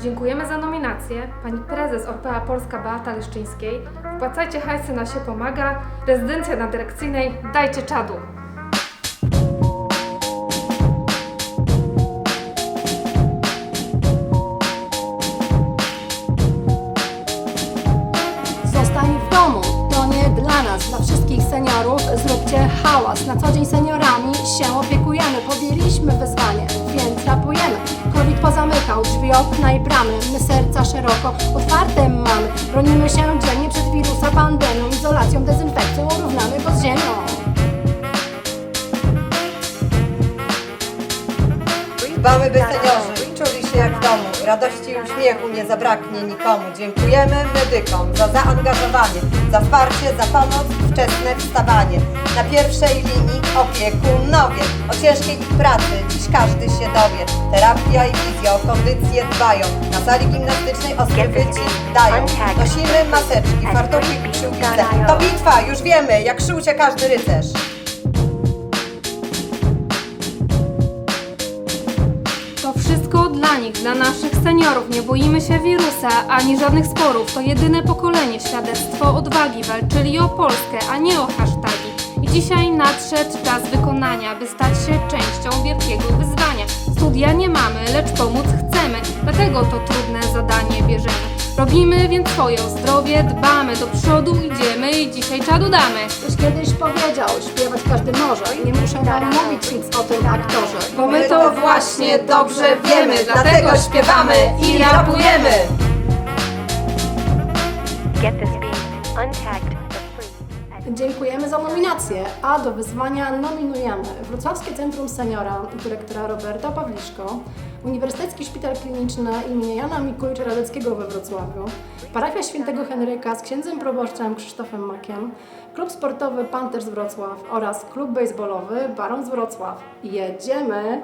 Dziękujemy za nominację pani prezes OPA Polska Beata Leszczyńskiej. Wpłacajcie hajsy na się pomaga. Rezydencja na dyrekcyjnej. Dajcie czadu. Zostań w domu, dla nas, dla wszystkich seniorów zróbcie hałas. Na co dzień seniorami się opiekujemy, podjęliśmy wyzwanie, więc rapujemy. COVID pozamykał drzwi, okna i bramy, my serca szeroko otwarte mamy. Bronimy się dziennie przed wirusa, pandemią, izolacją, dezynfekcją, równamy go z ziemią. Dbamy, by seniorzy czuli się jak w domu. Radości i uśmiechu nie zabraknie nikomu. Dziękujemy medykom za zaangażowanie, za wsparcie, za pomoc, wczesne wstawanie. Na pierwszej linii opiekunowie. O ciężkiej pracy dziś każdy się dowie. Terapia i wizja o kondycję dbają. Na sali gimnastycznej ostry ci dają. Nosimy maseczki, fartuchy i. To bitwa, już wiemy, jak szył się każdy rycerz. To wszystko dla nich, dla naszych seniorów. Nie boimy się wirusa ani żadnych sporów. To jedyne pokolenie, świadectwo odwagi. Walczyli o Polskę, a nie o hasztagi. I dzisiaj nadszedł czas wykonania, by stać się częścią wielkiego wyzwania. Studia nie mamy, lecz pomóc chcemy. Dlatego to trudne zadanie bierzemy. Robimy więc swoje zdrowie, dbamy, do przodu idziemy i dzisiaj czadu damy. Ktoś kiedyś powiedział, śpiewać każdy może. Nie muszę wam mówić nic o tym aktorze. Bo my to właśnie dobrze wiemy, dlatego śpiewamy i rapujemy. Get this beat Dziękujemy za nominację, a do wyzwania nominujemy Wrocławskie Centrum Seniora dyrektora Roberta Pawliszko, Uniwersytecki Szpital Kliniczny im. Jana Mikulcza Radeckiego we Wrocławiu, Parafia Świętego Henryka z księdzem proboszczem Krzysztofem Makiem, Klub Sportowy Panthers Wrocław oraz Klub Bejsbolowy Barons Wrocław. Jedziemy!